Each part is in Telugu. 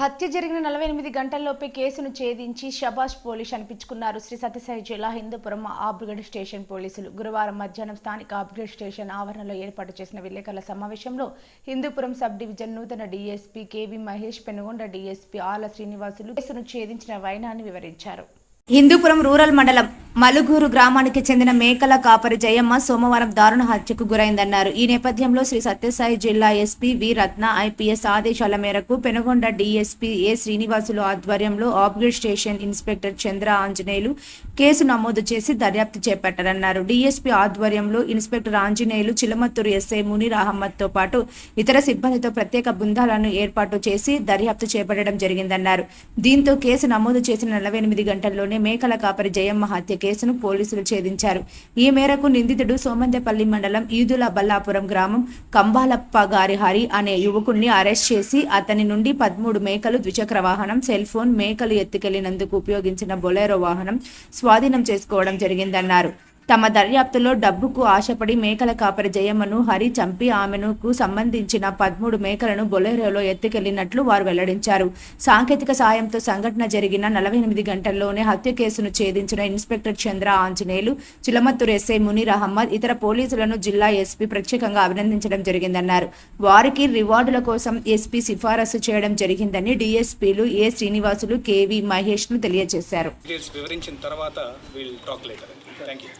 హత్య జరిగిన నలభై ఎనిమిది గంటల్లోపే కేసును ఛేదించి షబాష్ పోలీస్ అనిపించుకున్నారు. శ్రీ సత్యసాయి జిల్లా హిందూపురం ఆబ్రిగేడ్ స్టేషన్ పోలీసులు గురువారం మధ్యాహ్నం స్థానిక ఆబ్రిగేడ్ స్టేషన్ ఆవరణలో ఏర్పాటు చేసిన విలేకరుల సమావేశంలో హిందూపురం సబ్ డివిజన్ నూతన DSP KV Mahesh Penukonda DSP Ala Srinivasulu కేసును ఛేదించిన వైనాన్ని వివరించారు. హిందూపురం రూరల్ మండలం మలుగూరు గ్రామానికి చెందిన మేకల కాపరి జయమ్మ సోమవారం దారుణ హత్యకు గురైందన్నారు. ఈ నేపథ్యంలో శ్రీ సత్యసాయి జిల్లా ఎస్పీ వి రత్న ఐపీఎస్ ఆదేశాల మేరకు పెనుగొండ డీఎస్పీ ఏ శ్రీనివాసులు ఆధ్వర్యంలో upgrade station inspector Chandra Anjaneyulu case నమోదు చేసి దర్యాప్తు చేపట్టారన్నారు. డీఎస్పీ ఆధ్వర్యంలో ఇన్స్పెక్టర్ ఆంజనేయులు చిలమత్తూరు ఎస్ఐ మునీర్ అహ్మద్తో పాటు ఇతర సిబ్బందితో ప్రత్యేక బృందాలను ఏర్పాటు చేసి దర్యాప్తు చేపట్టడం జరిగిందన్నారు. దీంతో కేసు నమోదు చేసిన నలభై ఎనిమిది గంటల్లోనే మేకల కాపరి జయమ్మ హత్యకి కేసును పోలీసులు ఛేదించారు. ఈ మేరకు నిందితుడు సోమంతపల్లి మండలం ఈదుల బల్లాపురం గ్రామం కంబాలప్ప గారి హరి అనే యువకుణ్ణి అరెస్ట్ చేసి అతని నుండి పదమూడు మేకలు ద్విచక్ర వాహనం సెల్ ఫోన్ మేకలు ఎత్తుకెళ్ళినందుకు ఉపయోగించిన బొలేరో వాహనం స్వాధీనం చేసుకోవడం జరిగిందన్నారు. తమ దర్యాప్తులో డబ్బుకు ఆశపడి మేకల కాపరి జయమ్మను హరి చంపి ఆమెనుకు సంబంధించిన పదమూడు మేకలను బొలేరోలో ఎత్తుకెళ్ళినట్లు వారు వెల్లడించారు. సాంకేతిక సాయంతో సంఘటన జరిగిన నలభై ఎనిమిది గంటల్లోనే హత్య కేసును ఛేదించిన ఇన్స్పెక్టర్ చంద్ర ఆంజనేయులు చిలమత్తూరు ఎస్ఐ మునీర్ అహ్మద్ ఇతర పోలీసులను జిల్లా ఎస్పీ ప్రత్యేకంగా అభినందించడం జరిగిందన్నారు. వారికి రివార్డుల కోసం ఎస్పీ సిఫారసు చేయడం జరిగిందని డిఎస్పీలు ఏ శ్రీనివాసులు కేవీ మహేష్ను తెలియజేశారు. వివరించిన తర్వాత we'll talk later thank you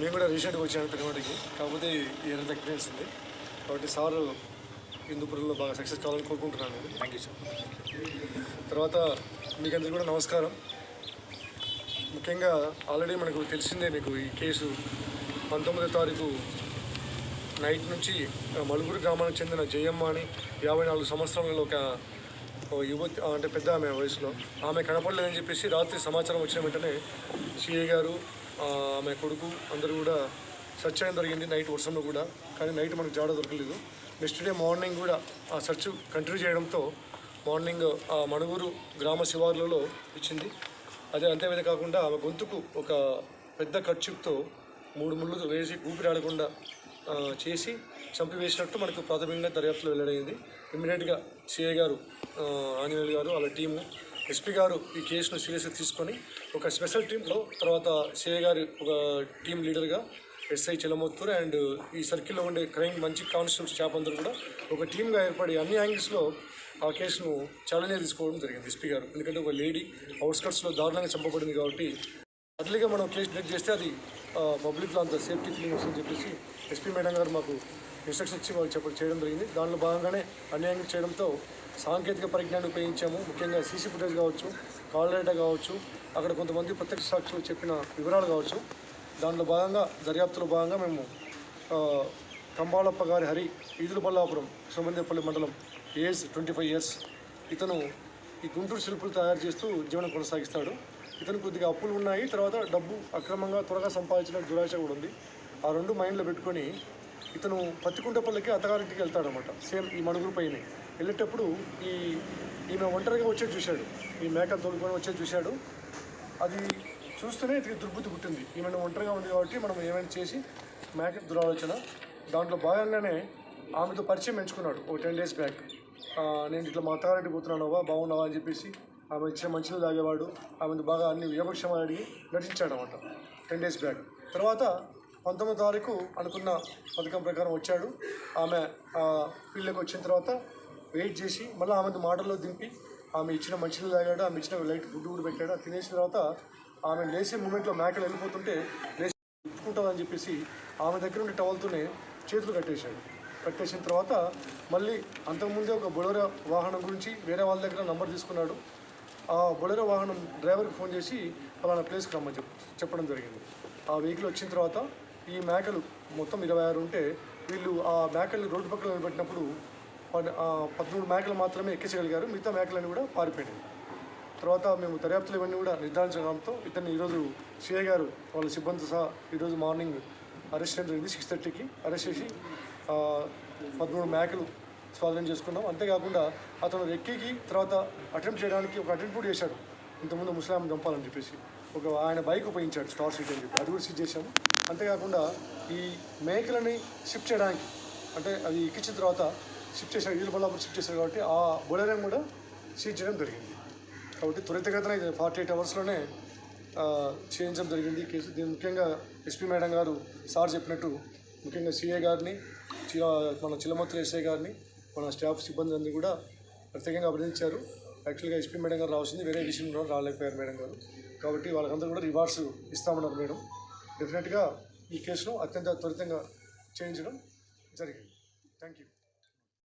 మేము కూడా రీసెంట్గా వచ్చాను తిరుమలకి కాకపోతే ఈ ఏరియా దగ్గర వస్తుంది కాబట్టి సార్ హిందూపురంలో బాగా సక్సెస్ కావాలని కోరుకుంటున్నాను నేను. థ్యాంక్ యూ సార్ తర్వాత మీకు అందరికీ కూడా నమస్కారం. ముఖ్యంగా ఆల్రెడీ మనకు తెలిసిందే మీకు ఈ కేసు పంతొమ్మిదో తారీఖు నైట్ నుంచి మలుగురు గ్రామానికి చెందిన జయమ్మ అని యాభై నాలుగు సంవత్సరాలలో ఒక యువతి అంటే పెద్ద ఆమె వయసులో. ఆమె కనపడలేదని చెప్పేసి రాత్రి సమాచారం వచ్చిన వెంటనే సిఐ గారు ఆమె కొడుకు అందరూ కూడా సెర్చ్ చేయడం జరిగింది నైట్ వర్షంలో కూడా. కానీ నైట్ మనకు జాడ దొరకలేదు. నెక్స్ట్ డే మార్నింగ్ కూడా ఆ సెర్చ్ కంటిన్యూ చేయడంతో మార్నింగ్ ఆ మణుగురు గ్రామ శివార్లలో ఇచ్చింది. అదే అంతేవిధ కాకుండా ఆమె గొంతుకు ఒక పెద్ద ఖర్చుతో మూడు ముళ్ళు వేసి ఊపిరాడకుండా చేసి చంపివేసినట్టు మనకు ప్రాథమికంగా దర్యాప్తులో వెల్లడైంది. ఇమ్మీడియట్గా సిఐ గారు ఆంజనేయులు గారు వాళ్ళ టీము ఎస్పీ గారు ఈ కేసును సీరియస్గా తీసుకొని ఒక స్పెషల్ టీంలో తర్వాత సిఐ గారు ఒక టీం లీడర్గా ఎస్ఐ చిలమత్తూరు అండ్ ఈ సర్కిల్లో ఉండే క్రైమ్ మంచి కానిస్టేబుల్స్ స్టాఫ్ అందరూ కూడా ఒక టీమ్గా ఏర్పడి అన్ని యాంగిల్స్లో ఆ కేసును ఛాలెంజ్ తీసుకోవడం జరిగింది ఎస్పీ గారు. ఎందుకంటే ఒక లేడీ అవుట్స్కట్స్లో దారుణంగా చంపబడింది కాబట్టి అట్లీగా మనం కేసు డెట్ చేస్తే అది పబ్లిక్లో అంత సేఫ్టీ ఫీలింగ్ వస్తుందని చెప్పేసి ఎస్పీ మేడం గారు మాకు ఇన్స్ట్రక్షన్ ఇచ్చి వాళ్ళు చెప్పడం చేయడం జరిగింది. దానిలో భాగంగానే అన్ని యాంగిల్ చేయడంతో సాంకేతిక పరిజ్ఞానం ఉపయోగించాము. ముఖ్యంగా సీసీ ఫుటేజ్ కావచ్చు కాల్ డేటా కావచ్చు అక్కడ కొంతమంది ప్రత్యక్ష సాక్షులు చెప్పిన వివరాలు కావచ్చు. దానిలో భాగంగా దర్యాప్తులో భాగంగా మేము కంబాలప్ప గారి హరి ఈదుల బల్లాపురం సోమందేపల్లి మండలం ఏజ్ ట్వంటీ ఫైవ్ ఇయర్స్ ఇతను ఈ గుంటూరు శిల్పులు తయారు చేస్తూ జీవనం కొనసాగిస్తాడు. ఇతను కొద్దిగా అప్పులు ఉన్నాయి. తర్వాత డబ్బు అక్రమంగా త్వరగా సంపాదించిన దురాశ కూడా ఉంది. ఆ రెండు మైండ్లో పెట్టుకొని ఇతను పత్తికుంటపల్లికి అత్తగారింటికి వెళ్తాడనమాట. సేమ్ ఈ మణుగురు పైన. వెళ్ళేటప్పుడు ఈ ఈమె ఒంటరిగా వచ్చేది చూశాడు. ఈ మేకలు తోలుకొని వచ్చేది చూశాడు. అది చూస్తేనే ఇతనికి దుర్బుద్ధి పుట్టింది. ఈమెను ఒంటరిగా ఉంది కాబట్టి మనం ఏమైనా చేసి మేక దురాలోచన. దాంట్లో భాగంగానే ఆమెతో పరిచయం ఎంచుకున్నాడు. ఓ టెన్ డేస్ బ్యాక్. నేను ఇట్లా మా అత్తగారింటికి పోతున్నానవా బాగున్నావా అని చెప్పేసి ఆమె ఇచ్చిన మంచిలో తాగేవాడు. ఆమెను బాగా అన్ని యోగక్షేమాలు అడిగి నటించాడు అనమాట టెన్ డేస్ బ్యాక్. తర్వాత పంతొమ్మిది తారీఖు అనుకున్న పథకం ప్రకారం వచ్చాడు. ఆమె పిల్లకి ఫీల్డ్లోకి వచ్చిన తర్వాత వెయిట్ చేసి మళ్ళీ ఆమెను మాటల్లో దింపి ఆమె ఇచ్చిన మంచినీళ్ళు తాగాడు ఆమె ఇచ్చిన లైట్ గుడ్డు కూడా పెట్టాడు. తినేసిన తర్వాత ఆమె లేచే మూమెంట్లో మేకలు వెళ్ళిపోతుంటే లేచి ఉట్టుకుంటుందని చెప్పేసి ఆమె దగ్గర ఉండే టవల్తోనే చేతులు కట్టేశాడు. కట్టేసిన తర్వాత మళ్ళీ అంతకుముందే ఒక బొలెరో వాహనం గురించి వేరే వాళ్ళ దగ్గర నంబర్ తీసుకున్నాడు. ఆ బొలెరో వాహనం డ్రైవర్కి ఫోన్ చేసి ఫలానా ప్లేస్కి రమ్మని చెప్ చెప్పడం జరిగింది. ఆ వెహికల్ వచ్చిన తర్వాత ఈ మేకలు మొత్తం ఇరవై ఆరు ఉంటే వీళ్ళు ఆ మేకల్ని రోడ్డు పక్కన నిలబెట్టినప్పుడు పదమూడు మేకలు మాత్రమే ఎక్కించగలిగారు. మిగతా మేకలన్నీ కూడా పారిపోయినాయి. తర్వాత మేము దర్యాప్తులు ఇవన్నీ కూడా నిర్ధారించడంతో ఇతన్ని ఈరోజు సిఐ గారు వాళ్ళ సిబ్బంది సహా ఈరోజు మార్నింగ్ అరెస్ట్ చేయడం జరిగింది. సిక్స్ థర్టీకి అరెస్ట్ చేసి పదమూడు మేకలు స్వాధీనం చేసుకున్నాం. అంతేకాకుండా అతను రెక్కికి తర్వాత అటెంప్ట్ చేయడానికి ఒక అటెంప్ట్ కూడా చేశాడు. ఇంతకుముందు ముస్లాం చంపాలని చెప్పేసి ఒక ఆయన బైక్ ఉపయోగించాడు స్టార్ సీట్ అని చెప్పి. అది కూడా సీజ్ చేశాము. అంతేకాకుండా ఈ మేకలని షిఫ్ట్ చేయడానికి అంటే అది ఎక్కించిన తర్వాత షిఫ్ట్ చేశారు ఈలు బల్లాపూర్ షిఫ్ట్ చేశారు కాబట్టి ఆ బొలెరం కూడా సీజ్ చేయడం జరిగింది. కాబట్టి త్వరితగతిన ఇది ఫార్టీ ఎయిట్ అవర్స్లోనే చేయించడం జరిగింది. కేసు దీని ముఖ్యంగా ఎస్పీ మేడం గారు సార్ చెప్పినట్టు ముఖ్యంగా సిఏ గారిని మన చిలమత్రి ఎస్ఐ గారిని మన స్టాఫ్ సిబ్బంది అందరూ కూడా ప్రత్యేకంగా అభినందించారు. యాక్చువల్గా ఎస్పీ మేడం గారు రావాల్సింది వేరే విషయంలో రాలేకపోయారు మేడం గారు. కాబట్టి వాళ్ళకందరూ కూడా రివార్డ్స్ ఇస్తామన్నారు మేడం. డెఫినెట్గా ఈ కేసును అత్యంత త్వరితంగా చేయించడం జరిగింది. Thank you